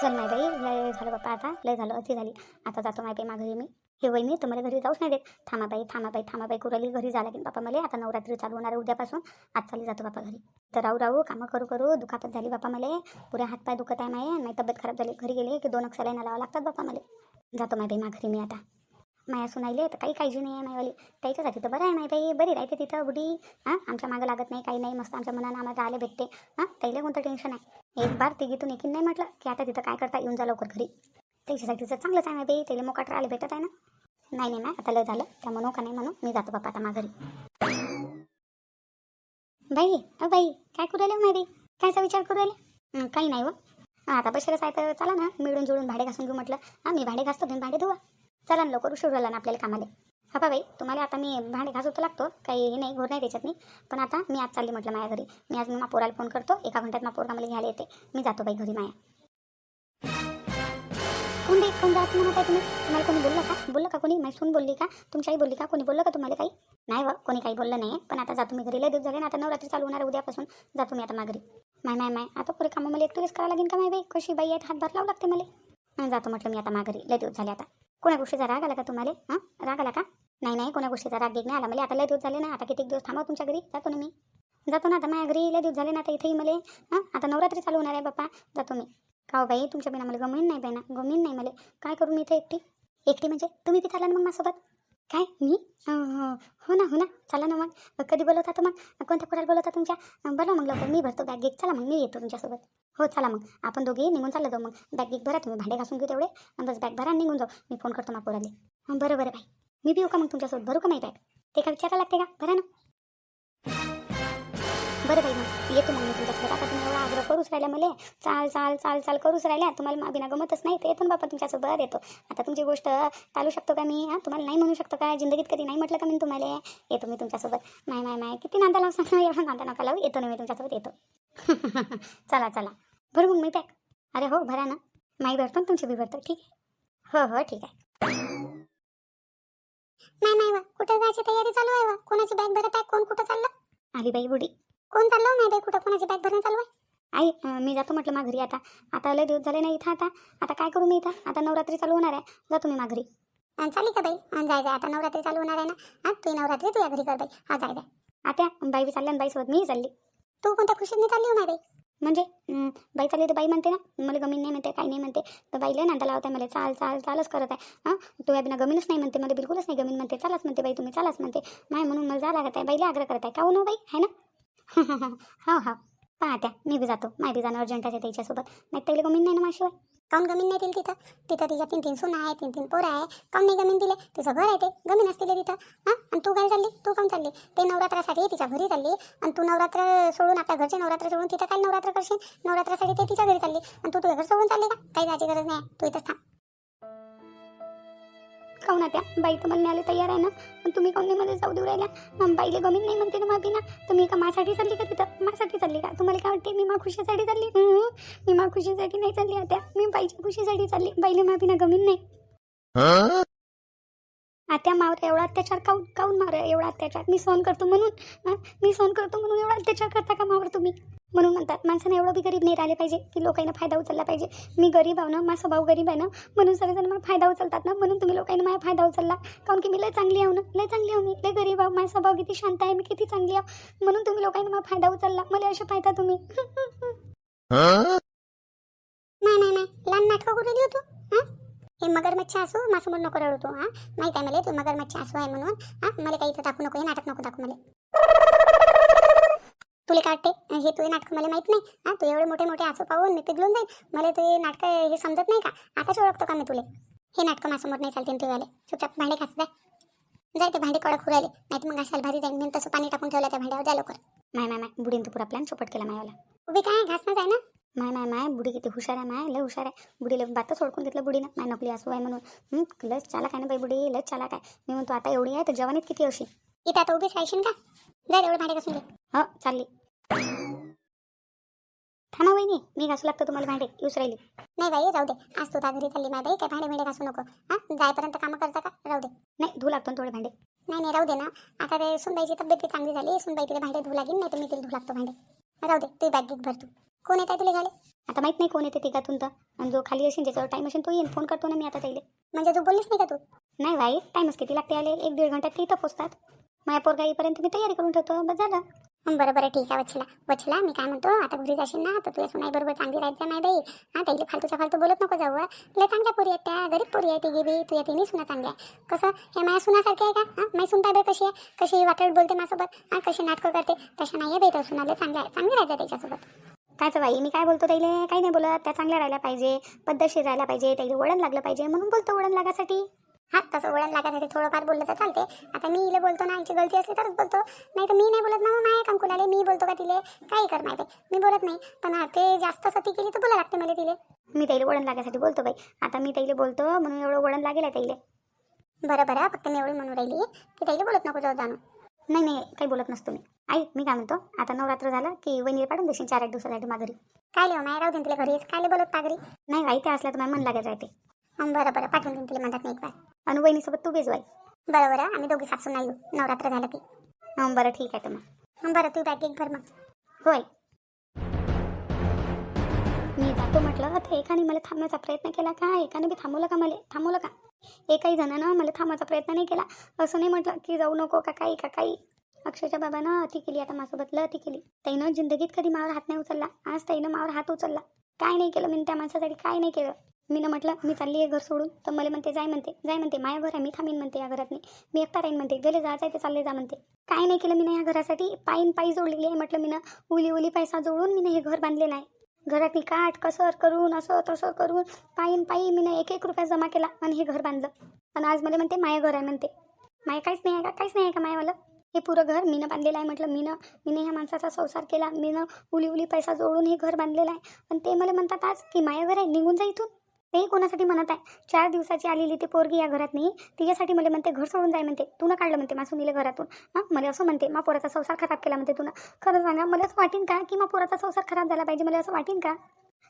चल नाही बाई लय झालं बाप्पा आता लय झालं अति झाली. आता जातो माय बाई माघारी मी. हे वहिनी तुम्हाला घरी जाऊच नाही देत. थांबा बाई थांबा बाई थांबा बाई कुराली घरी जा लागेल बापा मला. आता नवरात्री चालू होणार उद्यापासून. आज चालली जातो बापा घरी. तर राहू राहू कामं करू करू दुखापत झाली बाप्पा मला. पुरे हातपाय दुखत आहे माय. नाही तब्येत खराब झाली घरी गेले की दोन अक्षरांना लावा लागतात बाप्पा मला. जातो माय बाई माघारी मी आता. माया सुनाईले तर काही काळजी नाही आहे मायवाली. त्याच्यासाठी तर बरं आहे माय बाई बरी राहते तिथं बुडी हां आमच्या मागं लागत नाही काही नाही मस्त आमच्या मनानं आम्हाला आले भेटते. हां त्याला कोणतं टेन्शन आहे? एक बार तिघीतून एकीन नाही म्हटलं की आता तिथं काय करता येऊन जा लवकर घरी. त्याच्यासाठी तर चांगलंच आहे माय बाई त्याला मोकाट राहिले भेटत आहे ना? नाही नाही नाही आता लय झालं. त्या म्हणू का नाही म्हणून मी जातो बाप्पा आता माघरी. बाई अ बाई काय करू राहिले हो माहिती कायचा विचार करू राहिले काही नाही व आता बसेलच आहे तर चला ना मिळून जुळून भाडे घासून घेऊ म्हटलं. हां मी भाडे घासतो तुम्ही भाडे धुवा. चला ना लवकर उशीर झाला ना आपल्याला कामाला. हा बाई तुम्हाला आता मी भांडे घासवतो लागतो काही हे नाही घोर नाही त्याच्यात मी. पण आता मी आज चालली म्हटलं माझ्या घरी. मी आज मी मा पोराला फोन करतो एका घंट्यात मा पोरगा मला घ्यायला येते. मी जातो बाई घरी माया. कोण बाई कोण जात म्हणत आहे तुम्ही? तुम्हाला कोणी बोललं का? बोललं का कोणी? सून बोलली का? तुमची आई बोलली का? कोणी बोललं का तुम्हाला काही? नाही व कोणी काही बोललं नाही. पण आता जातो मी घरी लय दिवस झाले ना आता नवरात्री चालू होणार आहे उद्यापासून. जातो मी आता माघारी माय माय माय आता पुरे कामं मला एकटीच करावं लागेल का माय बाई? कशी बाई आहेत? हातभार लावू लागते मला. जातो म्हटलं मी आता माघारी लय दिवस झाले आता. कोणा गोष्टीचा राग आला का तुम्हाला? हां? राग आला का? नाही नाही कोणा गोष्टीचा राग गिग नाही आला. मला आता लय दिवस झाले ना आता किती दिवस थांबा तुमच्या घरी? जातो ना मी. जातो ना आता माझ्या घरी लय दिवस झाले ना आता इथेही मला. हां? आता नवरात्री चालू होणार आहे बाप्पा. जातो मी. का हो बाई? तुमच्या बिना मला गमीन नाही बाई ना गमीन नाही मला. काय करू मी इथे एकटी? एकटी म्हणजे? तुम्ही बी चाला ना मग माझ्यासोबत? काय? मी? हो. हो ना हो ना. चला ना मग. कधी बोलवता तर मग? कोणत्या कुणाला बोलवता तुमच्या? बोला मग लवकर. मी भरतो बॅग. घेत चला मग. मी येतो तुमच्यासोबत. हो चला मग. आपण दोघेही निघून चाललं जाऊ मग. बॅग गिक भरा तुम्ही. भांडे घासून घेऊ तेवढे. आणि बस बॅग भरा आणि निघून जाऊ. मी फोन करतो मापुराले पोराले. बरं बरं बाई. मी बी येऊ का मग तुमच्यासोबत? भरू का नाही बॅग ते का विचारायला लागते का? भरा ना. बरं बाई मग. येतो मग मी तुमच्यासोबत. आता तुम्ही एवढा आग्रह करूच राहिल्या मला. चाल चाल चाल चाल करूच राहिल्या. तुम्हाला मा बिना गमतच नाही. तर येतो ना बापा तुमच्यासोबत. येतो. आता तुमची गोष्ट चालू शकतो का मी? हां तुम्हाला नाही म्हणू शकतो का? जिंदगीत कधी नाही म्हटलं का मी तुम्हाला? येतो मी तुमच्यासोबत. माय माय माय. किती नांदा लावू सांगा एवढा नांदा नका लावू. येतो ना मी तुमच्यासोबत. येतो. चला चला. भरू मग मी पॅक अरे हो भरा ना. माई भरतो ना तुमची बी भरतो ठीक आहे. हो हो ठीक आहे. नाही नाही वा कुठे जायची तयारी चालू आहे वा? कोणाची बॅग भरत आहे? कोण कुठं चाललं? आली बाई बुडी. कोण चाललं नाही बाई कुठं कोणाची बॅग भरणं चालू आहे? आई अं, मी जातो म्हटलं माघरी आता. आता लय दिवस झाले नाही इथं आता. आता काय करू मी इथं? आता नवरात्री चालू होणार आहे. जातो मी माघरी चालेल का बाई? अं, जाय जाय. आता नवरात्री चालू होणार आहे ना? हां तू नवरात्री तुझ्या घरी कर बाई. हा जाय जाय. आता बाई बी चालल्या बाई सोबत मी चालली. तू कोणत्या खुशीने चालली हो नाही बाई? म्हणजे बाई चालली तर बाई म्हणते ना मला गमीन नाही म्हणते काही नाही म्हणते. तर बाईला नांदा आहे मला चाल चाल चालच करत आहे. हां? तू या बिना गमीनच नाही म्हणते मला बिलकुलच नाही गमीन म्हणते. चालाच म्हणते बाई तुम्ही चालाच म्हणते. माय म्हणून मला जा लागत आहे बाईला आग्रह करत आहे. का हो ना बाई? आहे ना? हो हो. पाहत्या. मी बी जातो. माहिती जाणं अर्जंट आहे त्याच्यासोबत. नाही तरी गमीन नाही ना माझ्याशिवाय काऊन गमीन नाही दिली तिथं? तिथं तिच्या तीन तीन सुना आहे तीन तीन पोरं आहे. काऊन नाही गमीन दिले तिचं घर आहे ते. गमीन असतील तिथं. हां? आणि तू काय चालली? तू काऊन चालली? ते नवरात्रासाठी तिच्या घरी चालली. आणि तू नवरात्र सोडून आपल्या घरचे नवरात्र सोडून तिथं काय नवरात्र करशील? नवरात्रासाठी ते तिच्या घरी चालली. आणि तू तुझ्या घर सोडून चालली का? काही जायची गरज नाही. तू इथंच थांब. काहून त्या बाई तर मला तयार आहे ना. पण तुम्ही काहून नाही मध्ये जाऊ देऊ राहिल्या. बाईले गमीन नाही म्हणते ना माफी ना तुम्ही का माझ्यासाठी चालली का तिथं? माझ्यासाठी चालली का? तुम्हाला काय वाटते? मी मा खुशीसाठी चालली? मी मा खुशीसाठी नाही चालली आता मी बाईच्या खुशीसाठी चालली. बाईले माबी ना गमीन नाही. आता मावर एवढा अत्याचार काऊन काऊन मावर एवढा अत्याचार? मी सहन करतो म्हणून? मी सहन करतो म्हणून एवढा अत्याचार करता का मावर तुम्ही? म्हणून म्हणतात माणसाने एवढं बी गरीब नाही राहिले पाहिजे की लोकांना फायदा उचलला पाहिजे. मी गरीब आहो ना माझा भाऊ गरीब आहे ना म्हणून सगळेजण मला फायदा उचलतात ना म्हणून तुम्ही लोकांना माझा फायदा उचलला. काऊन की मी लय चांगली आहो ना लय चांगली आहो मी लय गरीब आहो माझा भाऊ किती शांत आहे मी किती चांगली आहो. म्हणून तुम्ही लोकांना माझा फायदा उचलला. मला असे फायदा तुम्ही. नाही नाही नाही. लहान नाटकं करू राहिली होतो हे मगरमच्छ असो मासमोर नको रडू तू हां? आहे मला? तू मगरमच्छ असो आहे म्हणून हा? मला काही इथं दाखवू नको हे नाटक नको दाखवू मला. तुला काय वाटते? हे तुझे नाटक मला माहीत नाही हा? तू एवढे मोठे मोठे असो पाहून मी पिघलून जाईल मला तुझे नाटक हे समजत नाही का? आताच ओळखतो का मी तुले? हे नाटकं माझ्यासमोर नाही चालते तुझे चुपचाप भांडे घास जाय जाय ते भांडे कडक हुरायले नाही मग असाल भारी जाईन. मी तसं पाणी टाकून ठेवलं त्या भांड्यावर. द्या लवकर. माय नाही बुडीन तू पुरा प्लॅन चोपट केला मायाला उभी काय? घास ना जाय ना. माय माय माय बुडी किती हुशार आहे माय लय हुशार आहे. बुडीला बातच ओळखून घेतलं बुडीनं माय नकली असू आहे म्हणून. लय चालाक आहे ना बाई बुडी लय चालाक आहे. मी म्हणतो आता एवढी आहे तर जवानीत किती अशी इथं आता उभीच राहशील का? जाय एवढे भांडे घासून घे. हो चालली. थांबा वहिनी मी घासू लागतो तुम्हाला भांडे. येऊच राहिली. नाही बाई राहू दे. आज तू घरी चालली. माय बाई काय भांडे भांडे घासू नको. हां? जायपर्यंत कामं करता का? राहू दे. नाही धू लागतो थोडे भांडे. नाही नाही राहू दे ना. आता ते सुनबाईची तब्येत चांगली झाली. सुनबाई तिला भांडे धुऊ लागेल नाही तर मी तिला धुऊ लागतो भांडे. राहू दे तू बॅग गिग भर तू. कोण येत आहे तुला घाले आता माहीत नाही कोण येते तिघातून तर. आणि जो खाली असेल ज्याच्यावर टाईम असेल तो येईन. फोन करतो ना मी आता त्याला. म्हणजे तू बोललीस नाही का तू? नाही बाई टाईमच किती लागते आले एक दीड घंट्यात ते इथं पोचतात. माझ्या पोरगा येईपर्यंत मी तयारी करून ठेवतो. बस झालं. बरं बरं ठीक आहे वच्छला. वच्छला मी काय म्हणतो आता घरी जाशील ना तर तुझ्या सुनाई बरोबर चांगली राहायचं नाही बाई. हा त्याला फालतूचा फालतू बोलत नको जाऊ. लय चांगल्या पोरी आहेत त्या. गरीब पोरी आहे तिघी बी. तुझ्या तिन्ही सुना चांगल्या आहे कसं? हे माझ्या सुनासारखे आहे का? हा माझी सुनता बाई कशी आहे? कशी वाटत बोलते माझ्यासोबत? हा कशी नाटकं करते? तशा नाही आहे बाई त्या सुनाला चांगल्या आहे चांगली राहायचं त्याच्यासोबत. कायचं बाई? मी काय बोलतो त्याला काही नाही बोलत. त्या चांगल्या राहिल्या पाहिजे पद्धतशीर राहायला पाहिजे. त्याला वळण लागलं पाहिजे. म्हणून बोलतो वळण लागासाठी. हा तसं वळण लागासाठी थोडंफार बोललं तर चालते आता मी इले बोलतो ना आईची गलती असली तरच बोलतो. नाही तर मी नाही बोलत ना मग माय कंकुलाले कुणाले? मी बोलतो का तिले? काही कर नाही मी बोलत नाही. पण ते जास्त सती केली तर बोला लागते मला तिले. मी त्याला वळण लागायसाठी बोलतो बाई. आता मी त्याला बोलतो म्हणून एवढं वळण लागेल त्याला बरं बरं. फक्त मी एवढी म्हणून राहिली की त्याला बोलत नको जाऊ जाणू. नाही नाही काही बोलत नसतो मी. आई मी काय म्हणतो? आता नवरात्र झालं की वहिनीला पाठवून देशील चार एक दिवसासाठी माघारी. काय लिहो माय? राहू दे तिला घरी. काय बोलत पागरी? नाही आई ते असल्या तर माझ्या मन लागत राहते. हं, बरं बरं. पाठवून देईन तिला म्हणतात नाही एक बार. आणि वहिनीसोबत तू बेजवाई बरं बरं. आम्ही दोघी सासू नाही येऊ. नवरात्र झालं की. हं बरं ठीक आहे तर मग. हं, बरं तू बॅग एक भर मग. होय. मी म्हटलं तर एकाने मला थांबण्याचा प्रयत्न केला का? एकाने बी थांबवलं का मला? थांबवलं का? एकाही जणानं मला थांबवायचा प्रयत्न नाही केला. असं नाही म्हटलं की जाऊ नको का काही का काही अक्षयच्या बाबानं अति केली आता माझ्यासोबत लय केली. त्यानं जिंदगीत कधी मावर हात नाही उचलला. आज त्यानं मावर हात उचलला. काय नाही केलं मी त्या माणसासाठी काय नाही केलं. मी ना म्हटलं मी चालली आहे घर सोडून. तर मला म्हणते जाय म्हणते जाय म्हणते माझ्या घर आहे. मी थांबीन म्हणते या घरात नाही मी एकटा राहीन म्हणते गेले जायचं आहे ते चालले जा म्हणते. काय नाही केलं मी ना या घरासाठी. पायीन पायी जोडलेली आहे. म्हटलं मी ना उली उली पैसा जोडून मी हे घर बांधलेलं आहे. घरातली काठ कसर करून असं तसं करून पायीन पायी मी एक एक रुपया जमा केला आणि हे घर बांधलं. आणि आज मला म्हणते माया घर आहे म्हणते. माया काहीच नाही आहे का? काहीच नाही आहे का मायावालं? हे पुरं घर मीनं बांधलेलं आहे म्हटलं मीनं मीनं ह्या माणसाचा संसार केला मीनं उली उली पैसा जोडून हे घर बांधलेलं आहे. आणि ते मला म्हणतात आज की माया घर आहे निघून जा इथून. तेही कोणासाठी म्हणत आहे? चार दिवसाची आलेली ती पोरगी या घरात नाही. तिच्यासाठी मला म्हणते घर सोडून जाय म्हणते. तू काढलं म्हणते मासून घरातून. हां मला असं म्हणते मा पोराचा संसार खराब केला म्हणते तुला. खरं सांगा मला असं वाटेन का की मा पोराचा संसार खराब झाला पाहिजे? मला असं वाटेन का?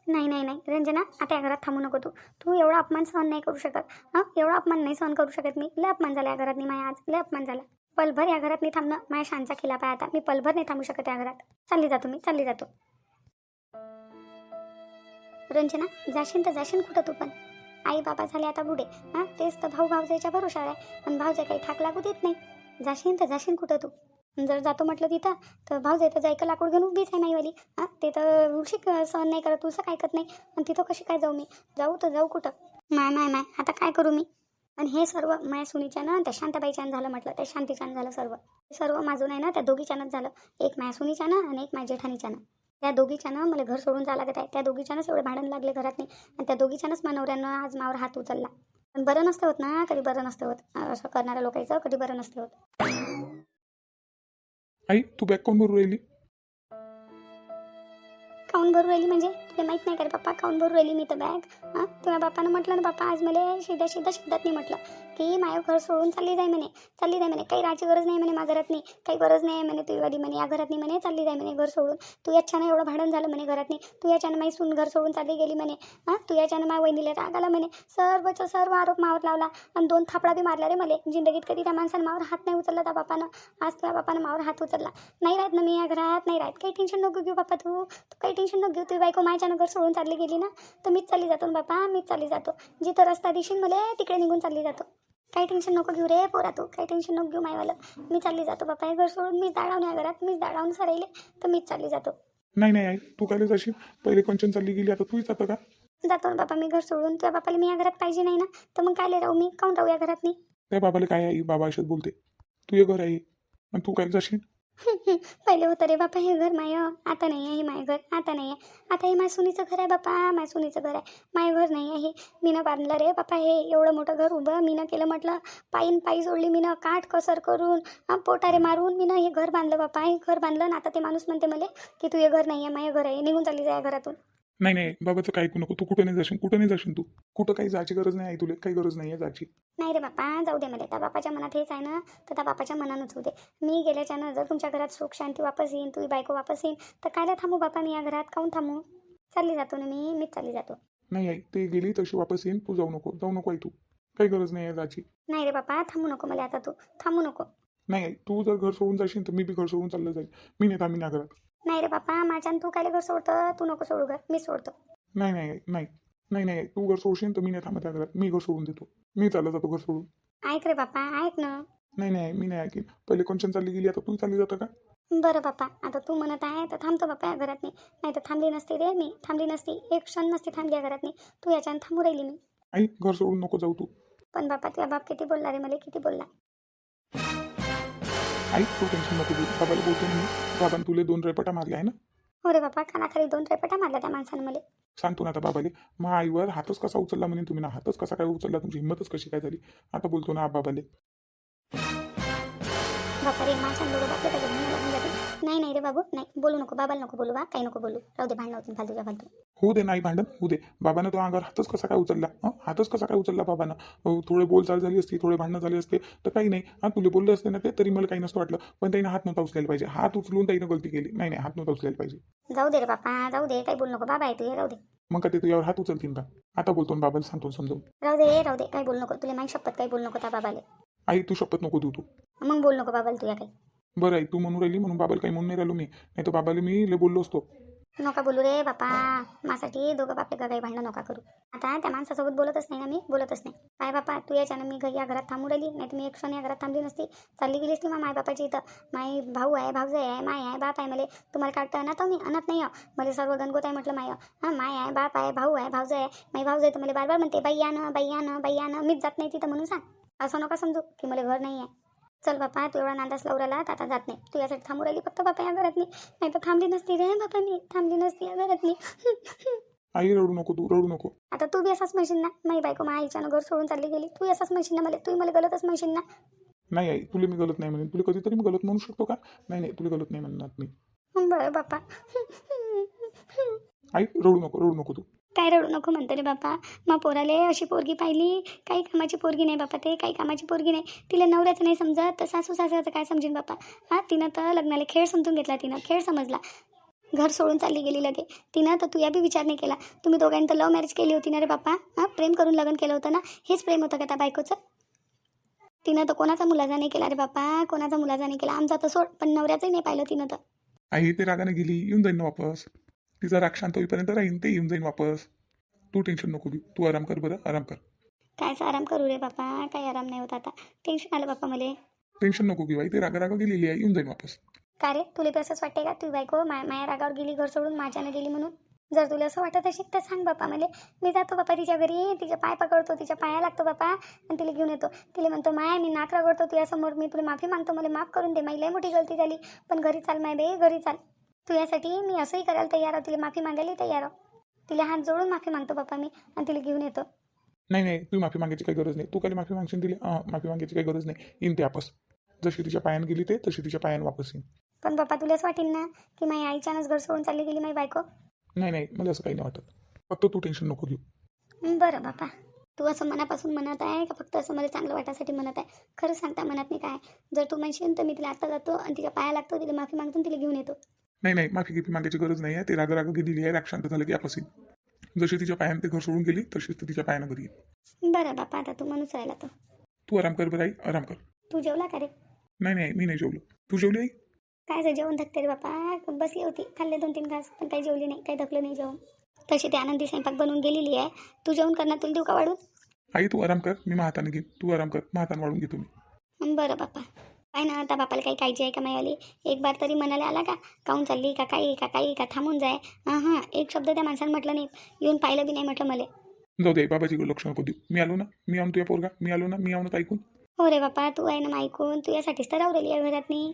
नाही नाही नाही. रंजना आता या घरात थांबू नको तू. तू एवढा अपमान सहन नाही करू शकत. हां एवढा अपमान नाही सहन करू शकत मी. लय अपमान झाला या घरात नाही माझ्या आज. लय अपमान झाला. पलभर या घरात नाही थांबणं. माझ्या शांचा खिलाफ आहे आता. मी पलभर नाही थांबू शकत या घरात. चालली जातो मी चालली जातो रंजना जाशीन तर जाशीन कुठं तू पण. आई बाबा झाले आता बुडे हां? तेच तर भाऊ भावजाईच्या भरोशावर आहे. पण भावजाई काही ठाक लागू देत नाही. जाशीन तर जाशीन कुठं तू? जर जातो म्हटलं तिथं तर भावजाई तर जायकं लाकूड घेऊन उभीच आहे माईवाली हां? ते तर उशीक सहन नाही करत तुझं ऐकत नाही. आणि तिथं कशी काय जाऊ मी? जाऊ तर जाऊ कुठं? माय माय माय आता काय करू मी? आणि हे सर्व माया सुनीच्यानं त्या शांताबाईच्यानं झालं म्हटलं त्या शांतीच्यानं झालं सर्व. सर्व माझून आहे ना त्या दोघीच्यानंच झालं. एक माया सुनीच्यानं आणि एक माझ्या जेठानीच्यानं. त्या दोघीच्यानं मला घर सोडून जावं लागत आहे. त्या दोघीच्यानंच एवढे भांडण लागले घरात नाही. आणि त्या दोघीच्यानंच मानवऱ्यानं आज मावर हात उचलला. पण बरं नसतं होत ना कधी बरं नसतं होत. असं करणाऱ्या लोकांचं कधी बरं नसतं होत. आई तू बॅग कोण भरू राहिली? काऊन भरू राहिली म्हणजे? तुला माहीत नाही का रे पप्पा काऊन भरू राहिली मी तर बॅग हां? तुझ्या बापानं म्हटलं ना पप्पा आज मला शिदा शिदा शब्दात नाही म्हटलं. की माझं घर सोडून चालली जाय म्हणे चालली जाय म्हणे. काही राहायची गरज नाही म्हणे माझ्या घरात नाही. काही गरज नाही आहे म्हणे तू वाली म्हणे या घरात नाही म्हणे चालली जाय म्हणे घर सोडून. तू याच्यानं एवढं भांडण झालं म्हणे घरात नाही. तू याच्यानं माझी सून घर सोडून चालली गेली म्हणे. हां? तू याच्यानं माझ्या वहिनीला राग आला म्हणे. सर्वचा सर्व आरोप मावर लावला आणि दोन थापडा बी मारला रे मला. जिंदगीत कधी त्या माणसानं मावर हात नाही उचलला त्या बापानं. आज त्या बापानं मावर हात उचलला. नाही राहत ना मी या घरात नाही राहत. काही टेन्शन नको घेऊ बापा तू. तू काही टेन्शन नको घेऊ. तुझी बायको माझ्यानं घर सोडून चालली गेली ना तर मीच चालली जातो ना बापा मीच चालली जातो. जिथं रस्ता दिशील मला तिकडे निघून चालली जातो. काही टेन्शन नको घेऊ रे पोरा तू. काही टेन्शन नको घेऊ मायवालं मी चालली जातो बापा. हे घर सोडून मीच दाडावून या घरात. मीच दाडावून सरायले तर मीच चालली जातो. नाही नाही आई. तू काय जाशील पहिले कंचन चालली गेली. आता तूही जातं का? जातो ना बापा. मी घर सोडून. तुझ्या बापाला मी या घरात पाहिजे नाही ना. तर मग काय राहू मी? काऊन राहू या घरात नाही त्या बाबाला काय आई? बाबा असेच बोलते. तू ये घर आहे आणि तू काय जाशील पहिले होतं रे बापा हे घर माय आता नाही आहे हे माय घर आता नाही आहे. आता हे माय सुनीचं घर आहे बापा माय सुनीचं घर आहे. माय घर नाही आहे. मीनं बांधलं रे बापा हे एवढं मोठं घर उभं मीनं केलं म्हटलं पायीन पायी जोडली मीनं काठ कसर करून पोटारे मारून मीनं हे घर बांधलं बापा हे घर बांधलं. ना आता ते माणूस म्हणते मला की तू हे घर नाही आहे माझं घर आहे निघून चालली जाय घरातून. नाही नाही बाबाचं काय ऐकू नको. तू कुठं नाही जाशील कुठं नाही जाशील तू? कुठं काही जायची गरज नाही आई तुला काही गरज नाही आहे जायची. नाही रे बापा जाऊ दे मला. त्या बापाच्या मनात हेच आहे ना तर त्या बापाच्या मनानंच होऊ दे. मी गेल्याच्यानं जर तुमच्या घरात सुख शांती वापस येईन तुझी बायको वापस येईन. तर कायला थांबू बापा मी या घरात? काऊन थांबू? चालली जातो ना मी मीच चालली जातो. नाही आई ते गेली तशी वापस येईन तू जाऊ नको जाऊ नको आई तू. काही गरज नाही आहे जायची. नाही रे बापा थांबू नको मला आता तू. थांबू नको. नाही आई तू जर घर सोडून जाशील तर मी बी घर सोडून चाललं जाईल. मी नाही थांबीन या घरात. नाही रे बापा माझ्यानं तू काय घर सोडतं? तू नको सोडू घर मी सोडतो. नाही नाही नाही नाही नाही तू घर सोडशील तर मी नाही थांबत त्या घरात. मी घर सोडून देतो. मी चालला जातो घर सोडून. ऐक रे बाप्पा ऐक ना. नाही नाही मी नाही ऐकीन. पहिले कोणच्या चालली गेली आता तू चालली जातं का? बरं बाप्पा आता तू म्हणत आहे तर थांबतो बाप्पा या घरात नाही नाही तर थांबली नसती रे मी. थांबली नसती एक क्षण नसती थांबली या घरात नाही तू याच्यानं थांबू राहिली मी. आई घर सोडून नको जाऊ तू. पण बाप्पा तुझा बाप किती बोलला रे मला किती बोलला. आई तू टेन्शन नको घेऊ. बाबाला बोलतो मी. बाबाने तुले दोन रेपटा मारले आहे ना? हो रे बाप्पा कानाखाली दोन रेपटा मारल्या त्या माणसानं मला सांगतो ना आता बाबाले मग आईवर हातच कसा उचलला? म्हणे तुम्ही ना. हातच कसा काय उचलला? तुमची हिंमतच कशी काय झाली? आता बोलतो ना बाबाले. बाप्पा रे त्याच्या लागून जाते नाही नाही रे बाबू नाही. बोलू नको बाबाला नको बोलू बा. काही नको बोलू. राहू दे भांडण होतील फालतूच्या फालतू. होऊ दे नाही भांडण होऊ दे. बाबानं तो अंगावर हातच कसा काय उचलला? हं? हातच कसा काय उचलला बाबानं? अहो, थोडे बोलचाल झाली असती थोडे भांडणं झाले असते तर काही नाही. हा तुला बोलले असते ना ते तरी मला काही नसतं वाटलं. पण त्याने हात नव्हता उचलायला पाहिजे. हात उचलून त्याने गलती केली. नाही नाही हात नव्हता उचलायला पाहिजे. जाऊ दे रे बाप्पा जाऊ दे. काही बोलू नको. बाबा आहे तू हे राहू दे. मग का ते तुझ्यावर हात उचलतील का? आता बोलतो बाबाला सांगतो समजावून. राहू दे राहू दे. काही बोलू नको. तुला माहीत शपथ काही बोलू नको त्या बाबाले. आई तू शपथ नको देऊ तू. मग बोलू नको बाबाला तुझ्या काही. बरं आई तू म्हणून राहिली म्हणून बाबाला काही म्हणून नाही राहिलो मी. नाही तर बाबाला मी लय बोललो असतो. नका बोलू रे बापा. माझ्यासाठी दोघं बापले का काही भांडण नका करू. आता त्या माणसासोबत बोलतच नाही ना मी? बोलतच नाही. काय बापा तू याच्यानं मी घरी या घरात थांबू राहिली नाही तर मी एक क्षण या घरात थांबली नसती. चालली गेली असती मग माय बापाची इथं? माई भाऊ आहे भाऊजाई आहे माय आहे बाप आहे. मला तुम्हाला काटतं अनाथ मी? अनाथ नाही आहो. मला सर्व गणगोत आहे म्हटलं माय. हां माय आहे बाप आहे भाऊ आहे भाऊजाई आहे. माई भाऊजाई तर मला बार बार म्हणते बाई यानं बाई यानं बाई यानं मीच जात नाही तिथं म्हणून सांग. असं नका समजू की मला घर नाही आहे. चल बापा तू एवढा नांदास लावराला तर आता जात नाही. तू यासाठी थांबू राहिली फक्त बापा या घरात नाही नाही तर थांबली नसती रे बापा मी थांबली नसती या घरात नाही आई रडू नको तू रडू नको. आता तू बी असाच म्हणशील ना माई बायको माझ्या आईच्यानं घर सोडून चालली गेली. तू असाच म्हणशील ना मला तू मला गलतच म्हणशील ना. नाही आई तुला मी गलत नाही म्हणेन. तुला कधीतरी मी गलत म्हणू शकतो का? नाही नाही तुला गलत नाही म्हणणार मी. बरं बापा. आई रडू नको रडू नको तू. काय रडू नको म्हणतो रे बापा. मग पोराले अशी पोरगी पाहिली. काही कामाची पोरगी नाही बापा ते काही कामाची पोरगी नाही. तिला नवऱ्याचं नाही समजत तर सासू सासऱ्याचं काय समजेन बापा? हां तिनं तर लग्नाला खेळ समजून घेतला तिनं खेळ समजला. घर सोडून चालली गेली लगे. तिनं तर तू या बी विचार नाही केला. तुम्ही दोघांनी तर लव्ह मॅरेज केली होती ना रे बापा? हां प्रेम करून लग्न केलं होतं ना? हेच प्रेम होतं का त्या बायकोचं? तिनं तर कोणाचा मुलाजा नाही केला रे बापा. कोणाचा मुलाजा नाही केला. आमचा तर सोड पण नवऱ्याचंही नाही पाहिलं तिनं तर. आई ते रागाने गेली. येऊन जाईन ना वापस. तिचा राग शांत होईपर्यंत राहीन ते येऊन जाईन वापस. तू टेन्शन नको घेऊ तू आराम कर बरं आराम कर. कायचा आराम करू रे बापा? काही आराम नाही होत आता. टेन्शन आलं बापा मला. टेन्शन नको घेऊ आई ते रागा रागा गेलेली आहे येऊन जाईन वापस. का रे? तुला बी असंच वाटते का? तू बायको मा माया रागावर गेली घर सोडून माझ्यानं गेली म्हणून? जर तुला असं वाटत असेल तर सांग बापा मला. मी जातो बापा तिच्या घरी तिच्या पाय पकडतो तिच्या पाया लागतो बापा आणि तिला घेऊन येतो. तिला म्हणतो माया मी नाक रगडतो तुझ्यासमोर मी तुला माफी मागतो मला माफ करून दे माझी लई मोठी गलती झाली. पण घरी चाल माय बे घरी चाल. तू यासाठी मी असंही करायला तयार आहो तिला माफी मागायला तयार आहो. तिला हात जोडून माफी मागतो बापा मी आणि तिला घेऊन येतो. नाही नाही तू माफी मागायची काही गरज नाही. तू काही माफी मागशील दिली हां माफी मागायची काही गरज नाही. येईन ते वापस. जशी तिच्या पायानं गेली ते तशी तिच्या पायानं वापस येईन. पण बापा तुला असं वाटेल ना की माझ्या आईच्यानंच घर सोडून चालली गेली माझी बायको? नाही नाही मला असं काही नाही वाटत. फक्त तू टेन्शन नको घेऊ. बरं बापा तू असं मनापासून म्हणत आहे का फक्त असं मला चांगलं वाटासाठी म्हणत आहे? खरं सांगता मनात नाही काय जर तू म्हणशील तर मी तिला आता जातो आणि तिच्या पाया लागतो तिला माफी मागतो आणि तिला घेऊन येतो. नाही नाही माफी गिफी मागायची गरज नाही आहे. ते राग राग गेलेली आहे राग शांत झालं की येईन जशी तिच्या पायानं ते घर सोडून गेली तशीच ती तिच्या पायानं घरी येईल. बरं बापा आता तू म्हणूच राहिला तो तू आराम कर बरं आई आराम कर. तू जेवला का रे? नाही नाही मी नाही जेवलो. तू जेवली आई? काय असं जेवण धकते रे बापा. बसली होती खाल्ले दोन तीन घास पण काही जेवली नाही काही धकलं नाही जेवण. तशी ती आनंदी स्वयंपाक बनवून गेलेली आहे. तू जेवण करणार तुला देऊ का वाढून? आई तू आराम कर मी महाताने घेईन. तू आराम कर महातान वाढून घेतो मी बरं बापा. काय ना आता बापाला काही काळजी आहे का मायाली एक बार तरी मनाला आला का? काहून चालली? का काही? का काही? का थांबून जाय? हां हां एक शब्द त्या माणसानं म्हटलं नाही. येऊन पाहिलं बी नाही म्हटलं मला. जाऊ दे बाबाची लक्ष नको देऊ मी आलो ना? मी आलो तुझ्या पोरगा. मी आलो ना? मी आलो ऐकून. हो रे बापा तू आहे ना मग ऐकून. तू यासाठीच तर राहू या घरात नाही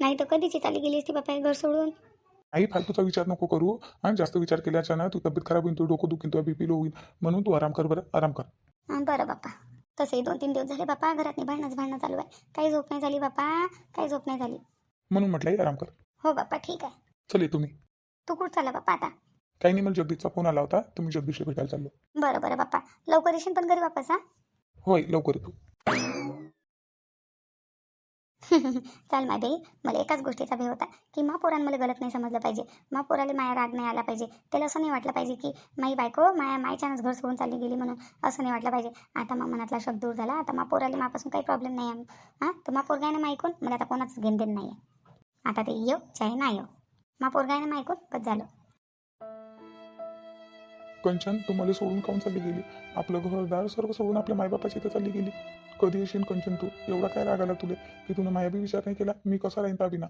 नाही तर कधीची चाली गेली असती बापा हे घर सोडून? आई फालतूचा विचार नको करू आणि जास्त विचार केल्याच्या ना तू तब्येत खराब होईल तू डोकं दुखीन तुझा बीपी लो होईल म्हणून तू आराम कर बरं. आराम कर. बरं बापा. तसंही दोन तीन दिवस झाले बापा घरात नाही भांडणंच भांडणं चालू आहे. काही झोप नाही झाली बापा काही झोप नाही झाली. म्हणून म्हटलं आराम कर. हो बापा ठीक आहे. चल तुम्ही. तू कुठं चालला बापा आता? काही नाही मला जगदीशचा फोन आला होता. तुम्ही जगदीशला भेटायला चाललो. बरं बरं बापा. लवकर येशील पण घरी वापस हां? होय लवकर येतो. चाल माय बाई मला एकाच गोष्टीचा भे होता की मा पोरान मला गलत नाही समजलं पाहिजे. मा पोराला माया राग नाही आला पाहिजे. त्याला असं नाही वाटलं पाहिजे की माई बायको माया मायच्यानंच घर सोडून चालली गेली म्हणून. असं नाही वाटलं पाहिजे. आता मा मनातला शब्द दूर झाला. आता मा पोराला मापासून काही प्रॉब्लेम नाही आहे. हां? तर मा पोरगा ना मायकून मला आता कोणाच घेण देण नाही आहे आता ते येऊ चाहे ना येऊ. मा पोरगा ना मायकून बस झालं. कंचन तू मला सोडून काऊन चालली गेली? आपलं घरदार सर्व सोडून आपल्या मायबापाची इथं चालली गेली. कधी येशील कंचन तू? एवढा काय राग आला तुले? की तुला माया बी विचार नाही केला? मी कसा राहीन ताबिना?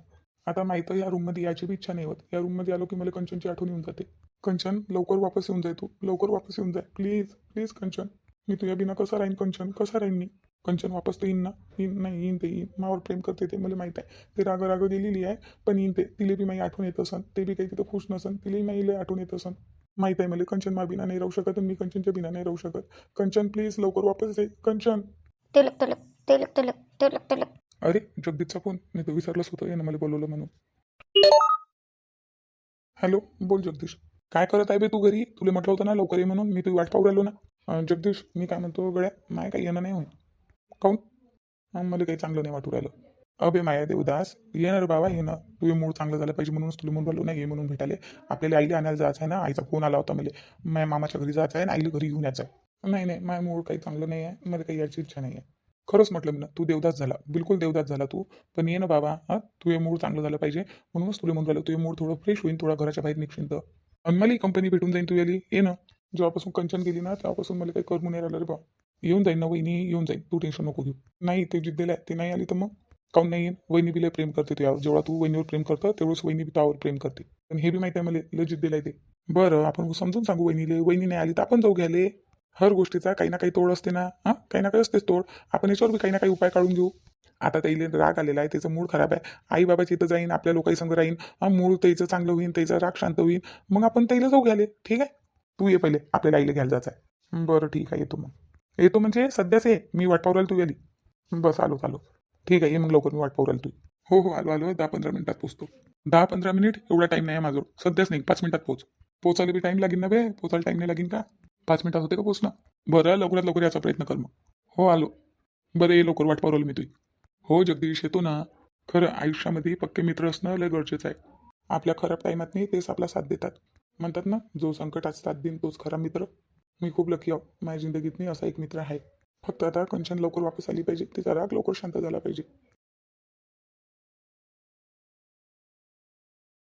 आता माहिती या रूममध्ये याची बी इच्छा नाही होत. या रूममध्ये आलो की मला कंचनची आठवण येऊन जाते. कंचन लवकर वापस येऊन जाय तू. लवकर वापस येऊन जाय. प्लीज प्लीज कंचन. मी तुझ्या बिना कसा राहीन कंचन? कसा राहीन मी? कंचन वापस तर येईन ना? येईन नाही येईन ते येईन. मावर प्रेम करते ते मला माहीत आहे. ते राग राग गेलेली आहे पण येईन ते. तिले बी माही आठवण येत असन. ते बी काही तिथं खुश नसन. तिलाही माझी आठवण येत असन. माहीत आहे मला. कंचन मा बिना नाही राहू शकत आणि मी कंचनच्या बिना नाही राहू शकत. कंचन प्लीज लवकर वापस ये. कंचन! तुलक तुलक तुलक तुलक तुलक तुलक. अरे जगदीतचा फोन मी तर विसरलंच होतं. यानं मला बोलवलं म्हणून. हॅलो बोल जगदीश. काय करत आहे बे तू घरी? तुला म्हटलं होतं ना लवकर ये म्हणून. मी तुझी वाट पाहू राहिलो ना. अं, जगदीश मी काय म्हणतो गड्या माय काही येणं नाही होईल काऊन? मला काही चांगलं नाही वाटू राहिलं. अबे माया देवदास येणार बाबा ये ना तुझे मूड चांगलं झालं पाहिजे म्हणूनच तुला म्हणून बोललो नाही ये म्हणून भेटायला आपल्याला आईला आणायला जायचं आहे ना? आईचा फोन आला होता मला. माझ्या मामाच्या घरी जायचं आहे ना? आईला घरी घेऊन यायचं आहे. नाही नाही माझ्या मूड काही चांगलं नाही आहे. मला काही याची इच्छा नाही आहे. खरंच म्हटलं मी ना तू देवदास झाला. बिलकुल देवदास झाला तू. पण ये ना बाबा हां? तुझे मूड चांगलं झालं पाहिजे म्हणूनच तुला म्हणून राहिलं. तुझे मूड थोडं फ्रेश होईल थोडा घराच्या बाहेर निघशील तर. आणि मला कंपनी भेटून जाईन तू याली ये ना. जेव्हापासून कंचन गेली ना तेव्हापासून मला काही करून नाही राहिलं रे बा. येऊन जाईन ना वहिनी येऊन जाईन. तू टेन्शन नको घेऊ. नाही ते जिद्दीला आहे ते नाही आली तर मग? काऊन नाही? येईन वहिनी बिला प्रेम करते तुझ्यावर जेवढा तू वहिनीवर प्रेम करतं तेवढंच वहिनी बी तावर प्रेम करते. पण हे बी माहिती आहे मला लजित जिद्दीला आहे ते बरं आपण समजून सांगू वहिनीले. वहिनी नाही आली तर आपण जाऊ घ्याले हर गोष्टीचा काही ना काही तोड असते ना. हां? काही ना काही असतेच तोड. आपण याच्यावर बी काही ना काही उपाय काढून घेऊ. आता त्याला राग आलेला आहे त्याचं मूड खराब आहे. आई बाबाची इथं जाईन आपल्या लोकांनी संग राहीन. हा मूड त्याचं चांगलं होईन त्याचा राग शांत होईन. मग आपण त्याला जाऊ घ्याले ठीक आहे? तू ये पहिले. आपल्याला आईला घ्यायला जायचं आहे बरं ठीक आहे. येतो मग. येतो म्हणजे सध्याच ये. मी वाट पाहू तू गेली बस आलो आलो. ठीक आहे ये मग लवकर मी वाट पाहू राहिलो तू हो हो आलो आलो दहा पंधरा मिनिटात पोचतो दहा पंधरा मिनिट? एवढा टाईम नाही आहे माझं सध्याच नाही पाच मिनिटात पोहोच. पोचायला बी टाईम लागेल ना बे? पोचायला टाईम नाही लागेल का? पाच मिनिटात होते का पोचणं बरं लवकरात लवकर याचा प्रयत्न कर मग. हो आलो. बरं ये लवकर वाट पाहू मी तुझी. हो जगदीश येतो ना. खरं आयुष्यामध्ये पक्के मित्र असणं लय गरजेचं आहे. आपल्या खराब टाईमात नाही तेच आपला साथ देतात. म्हणतात ना जो संकटात साथ देईन तोच खरा मित्र. मी खूप लकी आहो. माझ्या जिंदगीत नाही असा एक मित्र आहे. फक्त आता कंचन लवकर वापस आली पाहिजे. तिचा राग लवकर शांत झाला पाहिजे.